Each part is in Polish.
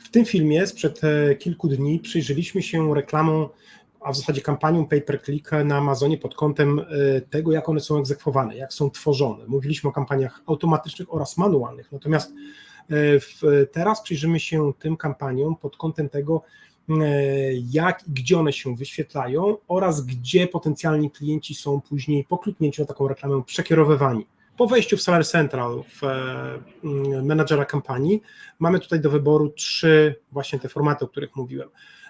W tym filmie sprzed e, kilku dni przyjrzeliśmy się reklamom, a w zasadzie kampanią pay per click na Amazonie pod kątem e, tego, jak one są egzekwowane, jak są tworzone. Mówiliśmy o kampaniach automatycznych oraz manualnych, natomiast e, teraz przyjrzymy się tym kampaniom pod kątem tego, jak i gdzie one się wyświetlają oraz gdzie potencjalni klienci są później po kliknięciu na taką reklamę przekierowywani. Po wejściu w Seller Central, w mm, menadżera kampanii, mamy tutaj do wyboru trzy właśnie te formaty, o których mówiłem.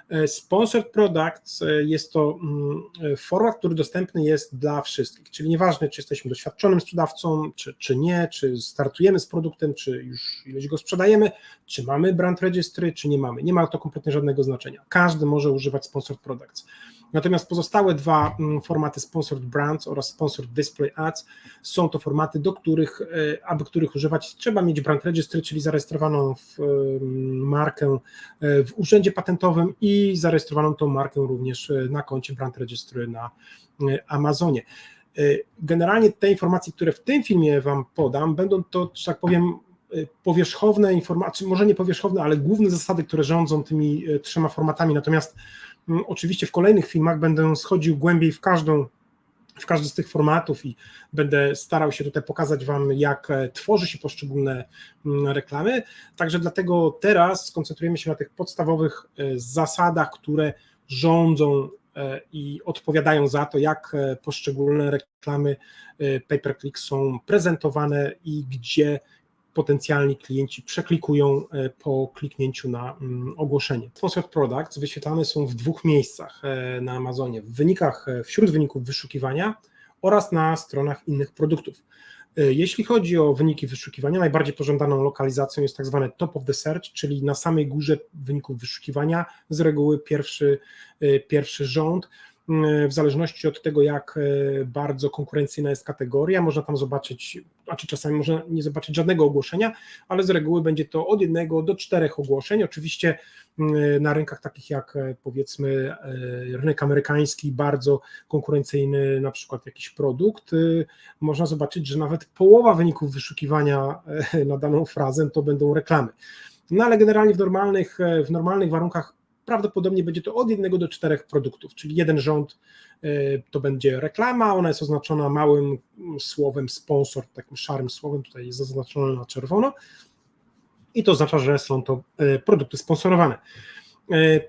E, Sponsored Products e, jest to mm, format, który dostępny jest dla wszystkich, czyli nieważne, czy jesteśmy doświadczonym sprzedawcą, czy, czy nie, czy startujemy z produktem, czy już ileś go sprzedajemy, czy mamy brand registry, czy nie mamy. Nie ma to kompletnie żadnego znaczenia. Każdy może używać Sponsored Products. Natomiast pozostałe dwa mm, formaty Sponsored Brands oraz Sponsored Display Ads są to formaty, do których, e, aby których używać, trzeba mieć brand registry, czyli zarejestrowaną w markę e, w urzędzie patentowym i zarejestrowaną tą markę również e, na koncie brand registry na Amazonie. Generalnie te informacje, które w tym filmie Wam podam, będą to, że tak powiem, powierzchowne informacje, może nie powierzchowne, ale główne zasady, które rządzą tymi trzema formatami. Natomiast Mm, oczywiście w kolejnych filmach będę schodził głębiej w każdą w każdy z tych formatów i będę starał się tutaj pokazać Wam, jak e, tworzy się poszczególne mm, reklamy. Także dlatego teraz skoncentrujemy się na tych podstawowych e, zasadach, które rządzą e, i odpowiadają za to, jak poszczególne reklamy pay-per-click są prezentowane i gdzie potencjalni klienci przeklikują e, po kliknięciu na mm, ogłoszenie. Sponsored Products wyświetlane są w dwóch miejscach e, na Amazonie, w wynikach, e, wśród wyników wyszukiwania oraz na stronach innych produktów. Jeśli chodzi o wyniki wyszukiwania, najbardziej pożądaną lokalizacją jest tak zwane top of the search, czyli na samej górze wyników wyszukiwania, z reguły pierwszy, pierwszy rząd. Mm, w zależności od tego, jak e, bardzo konkurencyjna jest kategoria, można tam zobaczyć, znaczy czasami można nie zobaczyć żadnego ogłoszenia, ale z reguły będzie to od jednego do czterech ogłoszeń. Oczywiście na rynkach takich jak e, powiedzmy e, rynek amerykański, bardzo konkurencyjny, na przykład jakiś produkt, można zobaczyć, że nawet połowa wyników wyszukiwania na daną frazę to będą reklamy. No ale generalnie w normalnych, w normalnych warunkach prawdopodobnie będzie to od jednego do czterech produktów, czyli jeden rząd e, to będzie reklama, ona jest oznaczona małym słowem sponsor, takim szarym słowem, tutaj jest zaznaczone na czerwono. I to oznacza, że są to e, produkty sponsorowane. E,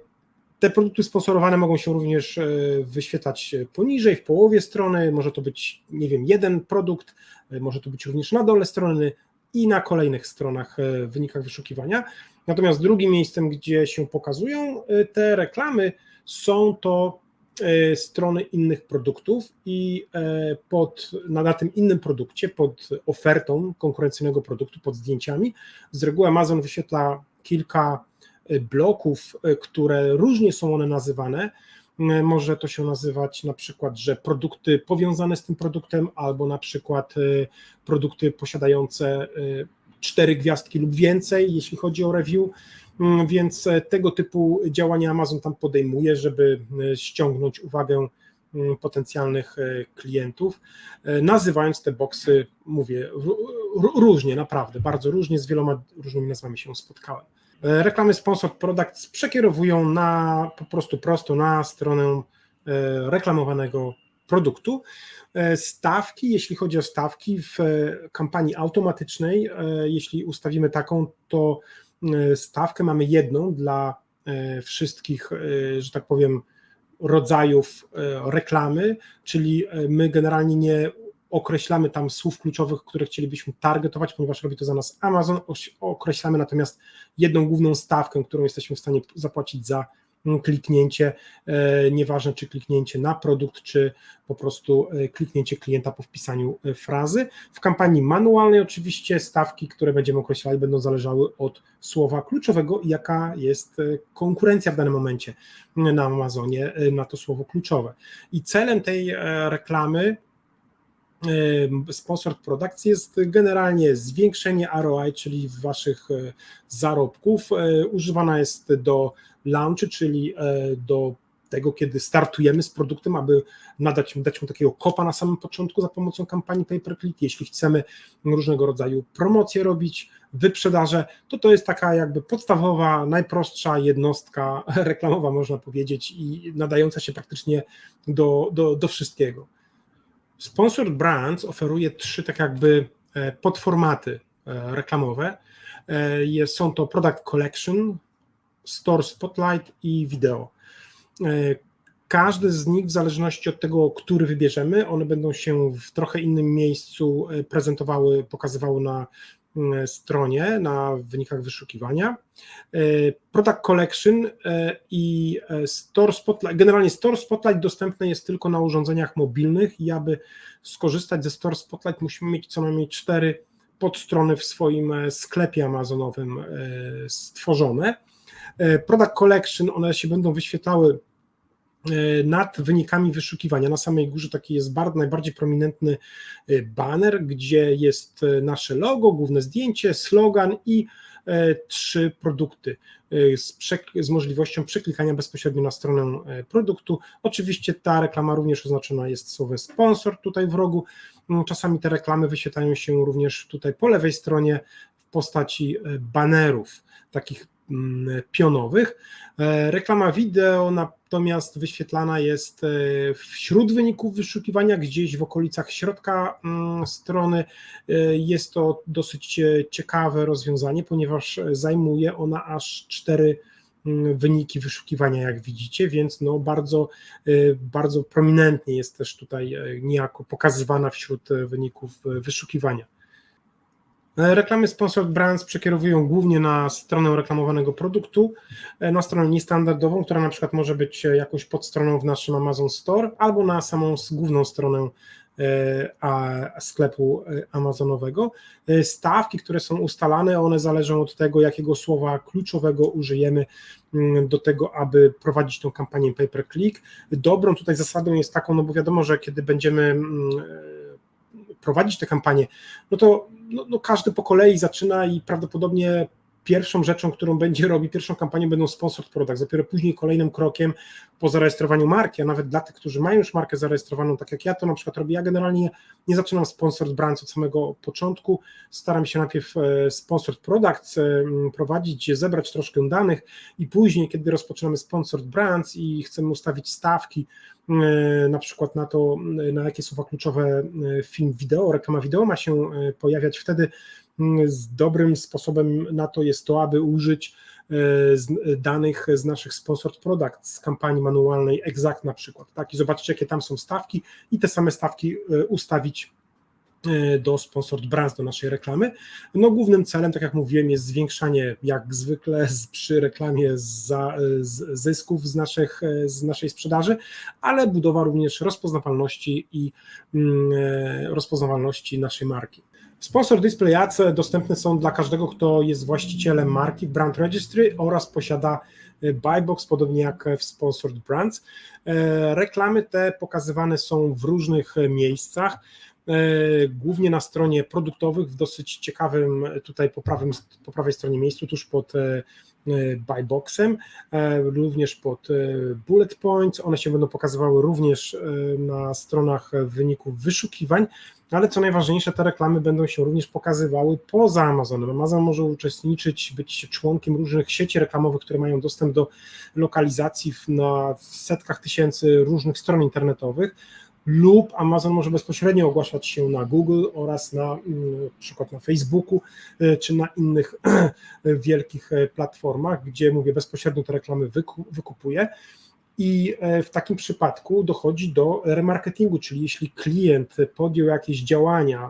te produkty sponsorowane mogą się również wyświetlać poniżej, w połowie strony, może to być, nie wiem, jeden produkt, może to być również na dole strony i na kolejnych stronach w wynikach wyszukiwania. Natomiast drugim miejscem, gdzie się pokazują y, te reklamy, są to y, strony innych produktów i pod, na, na tym innym produkcie, pod ofertą konkurencyjnego produktu, pod zdjęciami, z reguły Amazon wyświetla kilka bloków, które różnie są one nazywane. Może to się nazywać na przykład, że produkty powiązane z tym produktem, albo na przykład produkty posiadające cztery gwiazdki lub więcej, jeśli chodzi o review, mm, więc e, tego typu działania Amazon tam podejmuje, żeby e, ściągnąć uwagę mm, potencjalnych e, klientów, nazywając te boksy, mówię, różnie, naprawdę, bardzo różnie, z wieloma różnymi nazwami się spotkałem. Reklamy Sponsored Products przekierowują na po prostu prosto na stronę reklamowanego produktu. E, stawki, jeśli chodzi o stawki w e, kampanii automatycznej, e, jeśli ustawimy taką, to stawkę mamy jedną dla wszystkich, że tak powiem, rodzajów reklamy, czyli my generalnie nie określamy tam słów kluczowych, które chcielibyśmy targetować, ponieważ robi to za nas Amazon. Określamy natomiast jedną główną stawkę, którą jesteśmy w stanie zapłacić za kliknięcie, e, nieważne czy kliknięcie na produkt, czy po prostu e, kliknięcie klienta po wpisaniu e, frazy. W kampanii manualnej oczywiście stawki, które będziemy określali, będą zależały od słowa kluczowego i jaka jest konkurencja w danym momencie na Amazonie na to słowo kluczowe. I celem tej reklamy Sponsored Products jest generalnie zwiększenie ROI, czyli waszych zarobków. Używana jest do launchy, czyli e, do tego, kiedy startujemy z produktem, aby nadać dać mu takiego kopa na samym początku za pomocą kampanii pay per click. Jeśli chcemy różnego rodzaju promocje robić, wyprzedaże, to to jest taka jakby podstawowa, najprostsza jednostka reklamowa, można powiedzieć, i nadająca się praktycznie do, do, do wszystkiego. Sponsored Brands oferuje trzy tak jakby e, podformaty e, reklamowe. E, są to Product Collection, Store Spotlight i Video. Każdy z nich, w zależności od tego, który wybierzemy, one będą się w trochę innym miejscu prezentowały, pokazywały na stronie, na wynikach wyszukiwania. Product Collection i Store Spotlight, generalnie Store Spotlight dostępny jest tylko na urządzeniach mobilnych i aby skorzystać ze Store Spotlight musimy mieć co najmniej cztery podstrony w swoim e, sklepie amazonowym e, stworzone. E, product Collection, one się będą wyświetlały nad wynikami wyszukiwania. Na samej górze taki jest bardzo, najbardziej prominentny banner, gdzie jest nasze logo, główne zdjęcie, slogan i trzy produkty z, z, możliwością przeklikania bezpośrednio na stronę produktu. Oczywiście ta reklama również oznaczona jest słowem sponsor tutaj w rogu. No, czasami te reklamy wyświetlają się również tutaj po lewej stronie w postaci e, banerów, takich pionowych. E, reklama wideo natomiast wyświetlana jest e, wśród wyników wyszukiwania, gdzieś w okolicach środka mm, strony. Jest to dosyć ciekawe rozwiązanie, ponieważ zajmuje ona aż cztery Mm, wyniki wyszukiwania, jak widzicie, więc no bardzo, bardzo prominentnie jest też tutaj niejako pokazywana wśród wyników wyszukiwania. E, reklamy Sponsored Brands przekierowują głównie na stronę reklamowanego produktu, e, na stronę niestandardową, która na przykład może być jakąś podstroną w naszym Amazon Store, albo na samą główną stronę E, sklepu e, amazonowego. E, stawki, które są ustalane, one zależą od tego, jakiego słowa kluczowego użyjemy mm, do tego, aby prowadzić tą kampanię pay per click. Dobrą tutaj zasadą jest taką, no bo wiadomo, że kiedy będziemy mm, prowadzić tę kampanię, no to no, no każdy po kolei zaczyna i prawdopodobnie pierwszą rzeczą, którą będzie robił, pierwszą kampanią będą sponsored products, dopiero później kolejnym krokiem po zarejestrowaniu marki, a nawet dla tych, którzy mają już markę zarejestrowaną, tak jak ja to na przykład robię, ja generalnie nie zaczynam sponsored brands od samego początku, staram się najpierw e, sponsored products e, prowadzić, zebrać troszkę danych i później, kiedy rozpoczynamy sponsored brands i chcemy ustawić stawki, e, na przykład na to, na jakie słowa kluczowe film wideo, reklama wideo ma się pojawiać, wtedy z dobrym sposobem na to jest to, aby użyć e, danych z naszych sponsored products, z kampanii manualnej Exact na przykład, tak, i zobaczyć jakie tam są stawki i te same stawki e, ustawić do sponsored brands, do naszej reklamy. No głównym celem, tak jak mówiłem, jest zwiększanie, jak zwykle przy reklamie za, z zysków z, naszych, z naszej sprzedaży, ale budowa również rozpoznawalności i mm, rozpoznawalności naszej marki. Sponsor Display Ads dostępne są dla każdego, kto jest właścicielem marki Brand Registry oraz posiada Buybox, podobnie jak w Sponsored Brands. Reklamy te pokazywane są w różnych miejscach, głównie na stronie produktowych, w dosyć ciekawym tutaj po, prawym, po prawej stronie miejscu, tuż pod Buyboxem, również pod bullet points. One się będą pokazywały również na stronach wyników wyszukiwań, ale co najważniejsze, te reklamy będą się również pokazywały poza Amazonem. Amazon może uczestniczyć, być członkiem różnych sieci reklamowych, które mają dostęp do lokalizacji na setkach tysięcy różnych stron internetowych, lub Amazon może bezpośrednio ogłaszać się na Google oraz na, mm, na przykład na Facebooku e, czy na innych wielkich e, platformach, gdzie mówię bezpośrednio te reklamy wykupuje. I e, w takim przypadku dochodzi do remarketingu, czyli jeśli klient podjął jakieś działania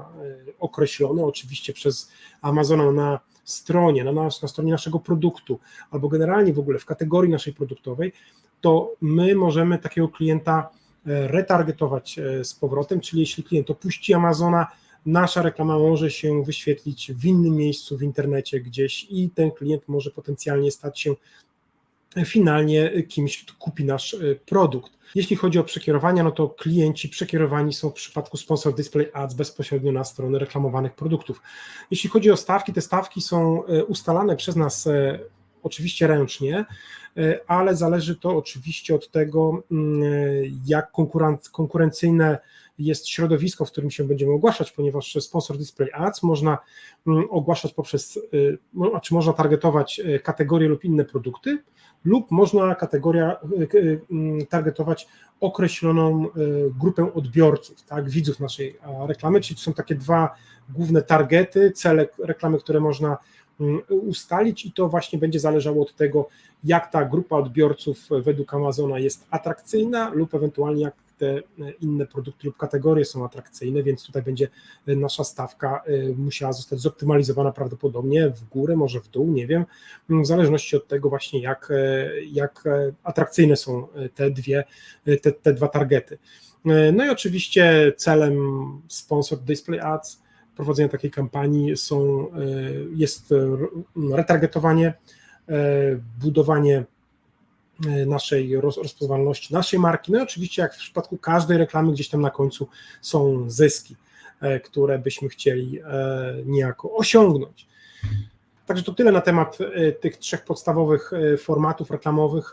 określone, oczywiście przez Amazona na stronie, na, nas, na stronie naszego produktu, albo generalnie w ogóle w kategorii naszej produktowej, to my możemy takiego klienta retargetować z powrotem, czyli jeśli klient opuści Amazona, nasza reklama może się wyświetlić w innym miejscu w internecie gdzieś i ten klient może potencjalnie stać się finalnie kimś, kto kupi nasz e, produkt. Jeśli chodzi o przekierowania, no to klienci przekierowani są w przypadku Sponsor Display Ads bezpośrednio na strony reklamowanych produktów. Jeśli chodzi o stawki, te stawki są e, ustalane przez nas e, oczywiście ręcznie, ale zależy to oczywiście od tego, mm, jak konkurencyjne jest środowisko, w którym się będziemy ogłaszać, ponieważ sponsor display ads można mm, ogłaszać poprzez, czy znaczy można targetować kategorie lub inne produkty, lub można kategoria mm, targetować określoną grupę odbiorców, tak, widzów naszej reklamy, czyli to są takie dwa główne targety, cele reklamy, które można ustalić i to właśnie będzie zależało od tego, jak ta grupa odbiorców według Amazona jest atrakcyjna lub ewentualnie jak te inne produkty lub kategorie są atrakcyjne, więc tutaj będzie nasza stawka y, musiała zostać zoptymalizowana prawdopodobnie w górę, może w dół, nie wiem, w zależności od tego właśnie jak, jak atrakcyjne są te dwie, te, te dwa targety. No i oczywiście celem sponsor display ads prowadzenia takiej kampanii są, jest retargetowanie, budowanie E, naszej rozpoznawalności, naszej marki. No i oczywiście, jak w przypadku każdej reklamy, gdzieś tam na końcu są zyski, e, które byśmy chcieli e, niejako osiągnąć. Także to tyle na temat tych trzech podstawowych formatów reklamowych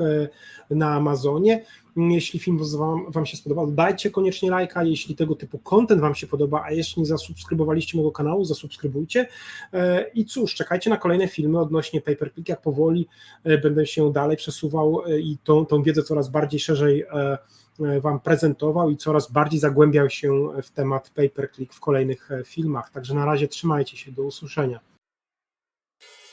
na Amazonie. Jeśli film wam, wam się spodobał, dajcie koniecznie lajka, jeśli tego typu content Wam się podoba, a jeśli nie zasubskrybowaliście mojego kanału, zasubskrybujcie e, i cóż, czekajcie na kolejne filmy odnośnie pay per click, jak powoli e, będę się dalej przesuwał e, i tą, tą wiedzę coraz bardziej szerzej Wam prezentował i coraz bardziej zagłębiał się w temat pay per click w kolejnych filmach. Także na razie trzymajcie się, do usłyszenia.